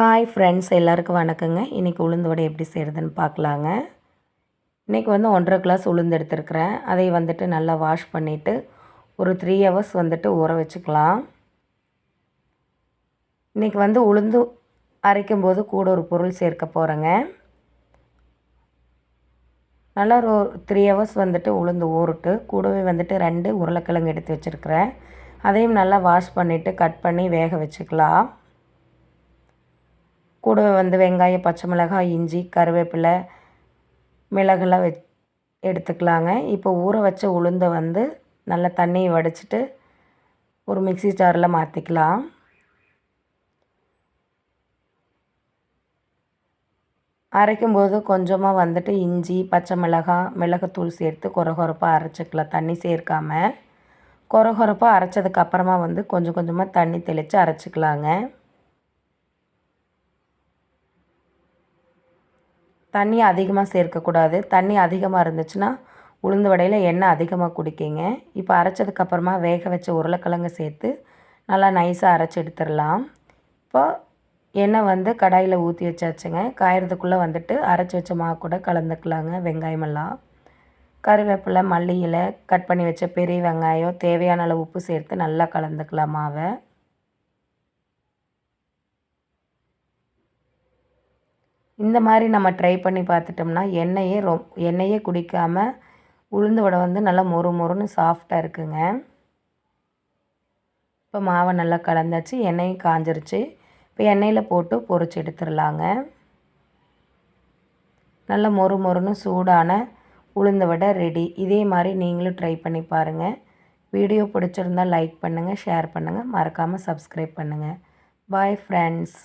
Hi friends எல்லாருக்கும் வணக்கங்க. இன்றைக்கி உளுந்து வடை எப்படி செய்கிறதுன்னு பார்க்கலாங்க. இன்றைக்கி வந்து ஒன்றரை கிளாஸ் உளுந்து எடுத்துருக்குறேன். அதை வந்துட்டு நல்லா வாஷ் பண்ணிவிட்டு ஒரு த்ரீ ஹவர்ஸ் வந்துட்டு ஊற வச்சுக்கலாம். இன்றைக்கி வந்து உளுந்து அரைக்கும் போது கூட ஒரு பொருள் சேர்க்க போகிறேங்க நல்லா ஒரு த்ரீ ஹவர்ஸ் வந்துட்டு உளுந்து ஊறுட்டு கூடவே வந்துட்டு ரெண்டு உருளைக்கிழங்கு எடுத்து வச்சுருக்குறேன். அதையும் நல்லா வாஷ் பண்ணிவிட்டு கட் பண்ணி வேக வச்சுக்கலாம். கூடவே வந்து வெங்காயம் பச்சை மிளகாய் இஞ்சி கருவேப்பிலை மிளகுலாம் வெ எடுத்துக்கலாங்க. இப்போ ஊற வச்ச உளுந்தை வந்து நல்லா தண்ணியை வடிச்சிட்டு ஒரு மிக்சி ஜாரில் மாற்றிக்கலாம் அரைக்கும்போது கொஞ்சமாக வந்துட்டு இஞ்சி பச்சை மிளகாய் மிளகுத்தூள் சேர்த்து குறகுறப்பாக அரைச்சிக்கலாம். தண்ணி சேர்க்காமல் குறகுறப்பாக அரைச்சதுக்கப்புறமா வந்து கொஞ்சம் கொஞ்சமாக தண்ணி தெளித்து அரைச்சிக்கலாங்க. தண்ணி அதிகமாக சேர்க்கக்கூடாது. தண்ணி அதிகமாக இருந்துச்சுன்னா உளுந்து வடையில் எண்ணெய் அதிகமாக குடிக்கிங்க. இப்போ அரைச்சதுக்கப்புறமா வேக வச்ச உருளைக்கிழங்கு சேர்த்து நல்லா நைஸாக அரைச்சி எடுத்துடலாம். இப்போ எண்ணெய் வந்து கடாயில் ஊற்றி வச்சாச்சுங்க. காயறதுக்குள்ளே வந்துட்டு அரைச்சி வச்ச மாவு கூட கலந்துக்கலாங்க வெங்காயமெல்லாம் கருவேப்பிலை மல்லி இலை கட் பண்ணி வச்ச பெரிய வெங்காயம் தேவையான அளவு உப்பு சேர்த்து நல்லா கலந்துக்கலாம் மாவை. இந்த மாதிரி நம்ம ட்ரை பண்ணி பார்த்துட்டோம்னா எண்ணெயே ரொ எண்ணெயே குடிக்காமல் உளுந்து வடை வந்து நல்லா மொறு மொறுன்னு சாஃப்டாக இருக்குங்க. இப்போ மாவை நல்லா கலந்தாச்சு எண்ணெயும் காஞ்சிருச்சு. இப்போ எண்ணெயில் போட்டு பொறிச்சு எடுத்துடலாங்க. நல்லா மொறு மொறுன்னு சூடான உளுந்து வடை ரெடி இதே மாதிரி நீங்களும் ட்ரை பண்ணி பாருங்கள் வீடியோ பிடிச்சிருந்தால் லைக் பண்ணுங்கள் ஷேர் பண்ணுங்கள் மறக்காமல் சப்ஸ்கிரைப் பண்ணுங்கள் பாய் ஃப்ரெண்ட்ஸ்